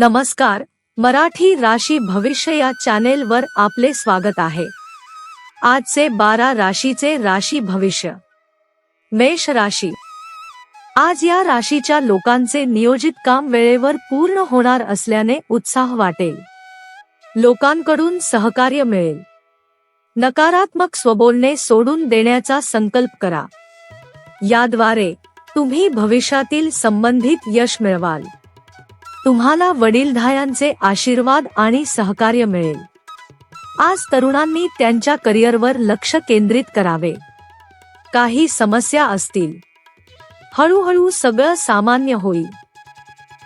नमस्कार मराठी राशी भविष्य या चॅनेलवर आपले स्वागत आहे. आजचे बारा राशीचे राशी भविष्य. मेष राशी. आज या राशीच्या लोकांचे नियोजित काम वेळेवर पूर्ण होणार असल्याने उत्साह वाटेल. लोकांकडून सहकार्य मिळेल. नकारात्मक स्वबोलणे सोडून देण्याचा संकल्प करा. याद्वारे तुम्ही भविष्यातील संबंधित यश मिळवाल. तुम्हाला वडीलधायांचे आशीर्वाद आणि सहकार्य मिळेल. आज तरुणांनी त्यांच्या करिअरवर लक्ष केंद्रित करावे. काही समस्या असतील. हळूहळू सगळं सामान्य होईल.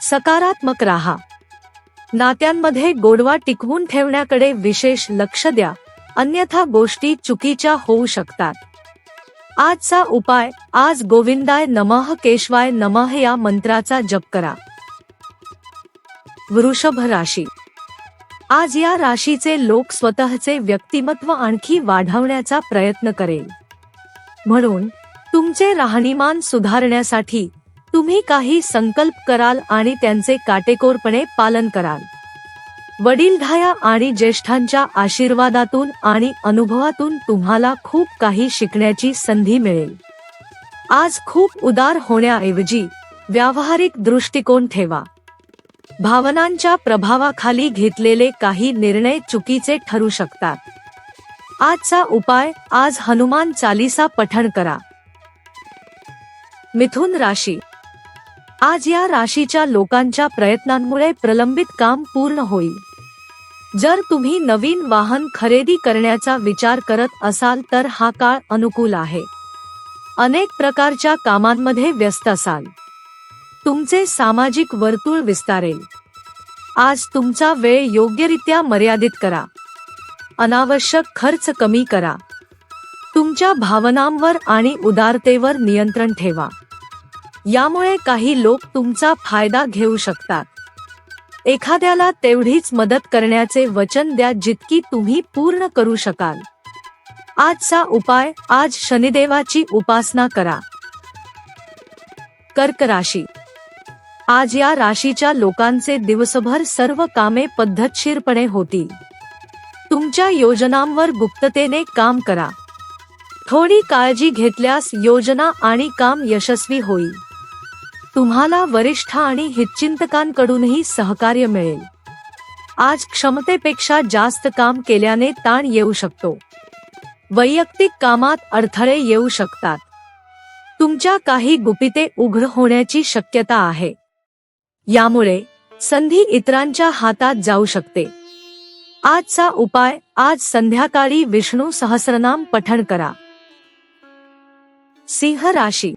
सकारात्मक राहा. नात्यांमध्ये गोडवा टिकवून ठेवण्याकडे विशेष लक्ष द्या. अन्यथा गोष्टी चुकीच्या होऊ शकतात. आजचा उपाय आज गोविंदाय नमः केशवाय नमः या मंत्राचा जप करा. वृषभ राशी. आज या राशीचे लोक स्वतःचे व्यक्तिमत्व आणखी वाढवण्याचा प्रयत्न करेल. म्हणून तुमचे राहणीमान सुधारण्यासाठी तुम्ही काही संकल्प कराल आणि त्यांचे काटेकोरपणे पालन कराल. वडीलधाया आणि ज्येष्ठांच्या आशीर्वादातून आणि अनुभवातून तुम्हाला खूप काही शिकण्याची संधी मिळेल. आज खूप उदार होण्याऐवजी व्यावहारिक दृष्टिकोन ठेवा. भावनांच्या प्रभावाखाली घेतलेले काही निर्णय चुकीचे ठरू शकतात. आजचा उपाय आज हनुमान चालीसा पठण करा. मिथुन राशी. आज या राशीच्या लोकांच्या प्रयत्नांमुळे प्रलंबित काम पूर्ण होईल. जर तुम्ही नवीन वाहन खरेदी करण्याचा विचार करत असाल तर हा काळ अनुकूल आहे. अनेक प्रकारच्या कामांमध्ये व्यस्त असाल. तुमचे सामाजिक वर्तुळ विस्तारेल. आज तुमचा वेळ योग्यरित्या मर्यादित करा. अनावश्यक खर्च कमी करा. तुमच्या भावनांवर आणि उदारतेवर नियंत्रण ठेवा. यामुळे काही लोक तुमचा फायदा घेऊ शकतात. एखाद्याला तेवढीच मदत करण्याचे वचन द्या जितकी तुम्ही पूर्ण करू शकाल. आजचा उपाय आज शनिदेवाची उपासना करा. कर्क राशी आज या राशीच्या लोकांचे दिवसभर सर्व कामे पद्धतशीरपणे होतील. तुमच्या योजनांवर गुप्ततेने काम करा. थोडी काळजी घेतल्यास योजना आणि काम यशस्वी होईल. तुम्हाला वरिष्ठ आणि हितचिंतकांकडूनही सहकार्य मिळेल. आज क्षमतेपेक्षा जास्त काम केल्याने ताण येऊ शकतो. वैयक्तिक कामात अडथळे येऊ शकतात. तुमच्या काही गुपिते उघड होण्याची शक्यता आहे. यामुळे संधी इतरांच्या हातात जाऊ शकते. आजचा उपाय आज संध्याकाळी विष्णू सहस्रनाम पठण करा. सिंह राशी.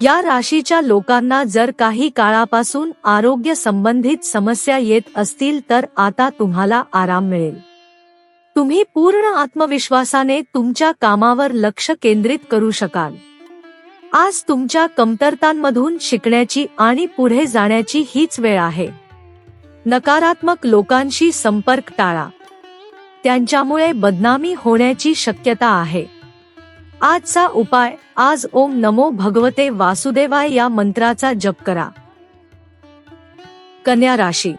या राशीच्या लोकांना जर काही काळापासून आरोग्य संबंधित समस्या येत असतील तर आता तुम्हाला आराम मिळेल. तुम्ही पूर्ण आत्मविश्वासाने तुमच्या कामावर लक्ष केंद्रित करू शकाल. आज तुमच्या कमतरतांमधून शिकण्याची आणि पुढे जाण्याची हीच वेळ आहे. नकारात्मक लोकांशी संपर्क टाळा. त्यांच्यामुळे बदनामी होण्याची शक्यता आहे. आजचा उपाय आज ओम नमो भगवते वासुदेवाय या मंत्राचा जप करा. कन्या राशी.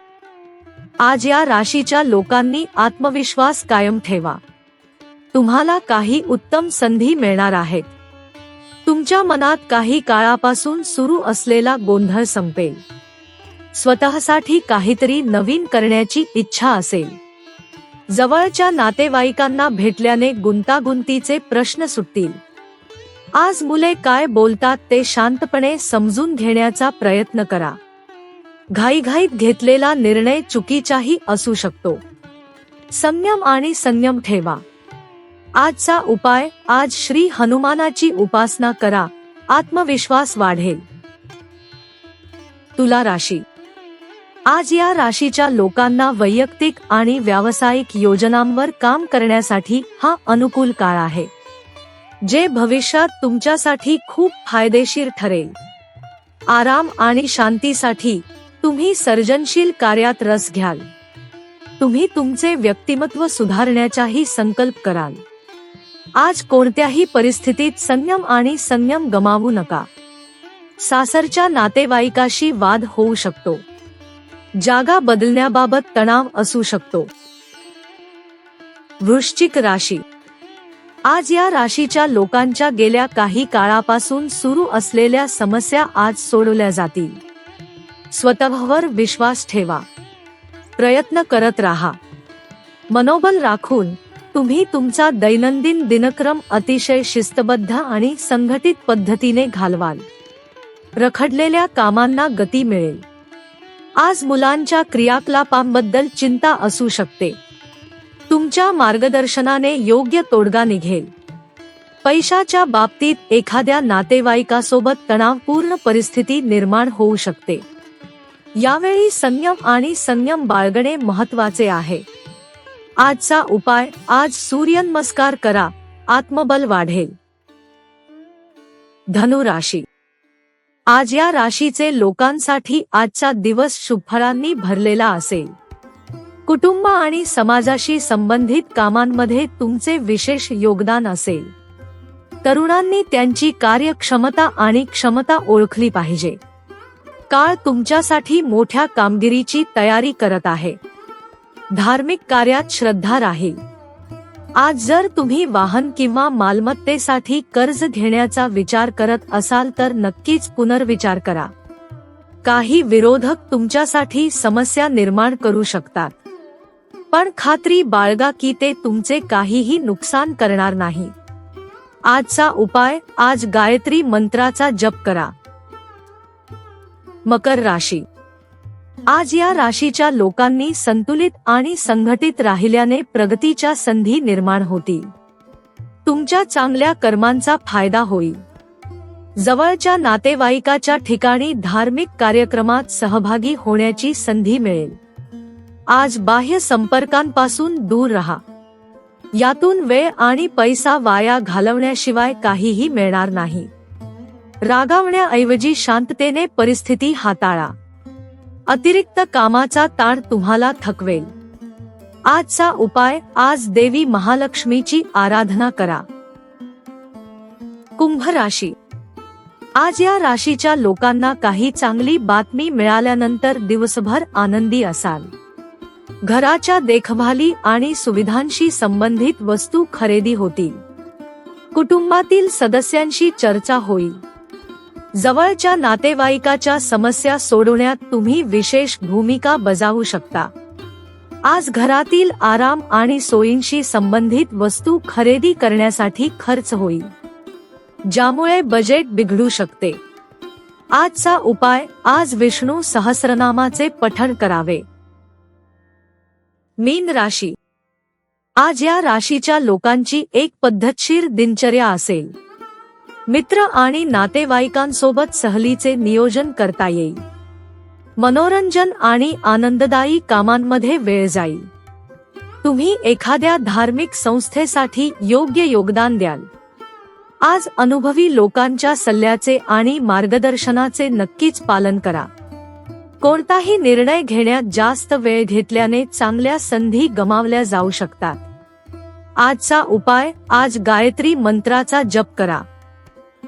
आज या राशीच्या लोकांनी आत्मविश्वास कायम ठेवा. तुम्हाला काही उत्तम संधी मिळणार आहेत. तुमच्या मनात काही काळापासून सुरू असलेला गोंधळ संपेल. स्वतःसाठी काहीतरी नवीन करण्याची इच्छा असेल. जवळच्या नातेवाईकांना भेटल्याने गुंतागुंतीचे प्रश्न सुटतील. आज मुले काय बोलतात ते शांतपणे समजून घेण्याचा प्रयत्न करा. घाईघाईत घेतलेला निर्णय चुकीचाही असू शकतो. संयम आणि संयम ठेवा. आजचा उपाय आज श्री हनुमानाची उपासना करा. आत्मविश्वास वाढेल. तुला राशी. आज या राशीच्या लोकांना वैयक्तिक आणि व्यावसायिक योजनांवर काम करण्यासाठी हा अनुकूल काळ आहे. जे भविष्यात तुमच्यासाठी खूप फायदेशीर ठरेल. आराम आणि शांतीसाठी तुम्ही सर्जनशील कार्यात रस घ्याल. तुम्ही तुमचे व्यक्तिमत्व सुधारण्याचाही संकल्प कराल. आज कोणत्याही परिस्थितीत संयम आणि संयम गमावू नका. सासरच्या नातेवाईकाशी वाद होऊ शकतो. जागा बदलण्याबाबत तणाव असू शकतो. वृश्चिक राशी. आज या राशीच्या लोकांच्या गेल्या काही काळापासून सुरू असलेल्या समस्या आज सोडवल्या जातील. स्वतःवर विश्वास ठेवा. प्रयत्न करत राहा. मनोबल राखून तुम्ही तुमचा दैनंदिन दिनक्रम अतिशय शिस्तबद्ध आणि संघटित पद्धतीने घालवाल. रखडलेल्या कामांना गती मिळेल. आज मुलांच्या क्रियाकलापांबद्दल चिंता असू शकते. तुमच्या मार्गदर्शनाने योग्य तोडगा निघेल. पैशाच्या बाबतीत एखाद्या नातेवाईकासोबत तणावपूर्ण परिस्थिती निर्माण होऊ शकते. यावेळी संयम आणि संयम बाळगणे महत्त्वाचे आहे. आजचा उपाय आज सूर्यनमस्कार करा आत्मबल वाढेल. धनु राशी. आज या राशीचे लोकांसाठी आजचा दिवस शुभफळांनी भरलेला असेल. कुटुंब आणि समाजाशी संबंधित कामांमध्ये तुमचे विशेष योगदान असेल. तरुणांनी त्यांची कार्यक्षमता आणि क्षमता ओळखली पाहिजे. काळ तुमच्यासाठी मोठ्या कामगिरीची तयारी करत आहे. धार्मिक कार्यात श्रद्धा राहील. आज जर तुम्ही वाहन किंवा मालमत्तेसाठी कर्ज घेण्याचा विचार करत असाल तर नक्कीच पुनर्विचार करा. काही विरोधक तुमच्यासाठी समस्या निर्माण करू शकतात. पण खात्री बाळगा की ते तुमचे काहीही नुकसान करणार नाही. आजचा उपाय आज गायत्री मंत्राचा जप करा. मकर राशी आज या राशीच्या लोकांनी संतुलित आणि संघटित राहिल्याने प्रगतीच्या संधी निर्माण होतील. तुमच्या चांगल्या कर्मांचा फायदा होईल. जवळच्या नातेवाईकाच्या ठिकाणी धार्मिक कार्यक्रमात सहभागी होण्याची संधी मिळेल. आज बाह्य संपर्कांपासून दूर राहा. यातून वेळ आणि पैसा वाया घालवण्याशिवाय काहीही मिळणार नाही. रागावण्याऐवजी शांततेने परिस्थिती हाताळा. अतिरिक्त कामाचा ताण तुम्हाला थकवेल. आजचा उपाय आज देवी महालक्ष्मीची आराधना करा. कुंभ राशी. आज या राशीच्या लोकांना काही चांगली बातमी मिळाल्यानंतर दिवसभर आनंदी असाल. घराच्या देखभाली आणि सुविधांशी संबंधित वस्तू खरेदी होतील. कुटुंबातील सदस्यांशी चर्चा होईल. जवळच्या नातेवाईकाच्या समस्या सोडवण्यात तुम्ही विशेष भूमिका बजावू शकता. आज घरातील आराम आणि सोयींशी संबंधित वस्तू खरेदी करण्यासाठी खर्च होईल. ज्यामुळे बजेट बिघडू शकते. आजचा उपाय आज विष्णू सहस्रनामाचे पठण करावे. मीन राशी. आज या राशीच्या लोकांची एक पद्धतशीर दिनचर्या असेल. मित्र आणि नातेवाईकांसोबत सहलीचे नियोजन करता येईल. मनोरंजन आणि आनंददायी कामांमध्ये वेळ जाईल. तुम्ही एखाद्या धार्मिक संस्थेसाठी योग्य योगदान द्याल. आज अनुभवी लोकांच्या सल्ल्याचे आणि मार्गदर्शनाचे नक्कीच पालन करा. कोणताही निर्णय घेण्यात जास्त वेळ घेतल्याने चांगल्या संधी गमावल्या जाऊ शकतात. आजचा उपाय आज गायत्री मंत्राचा जप करा.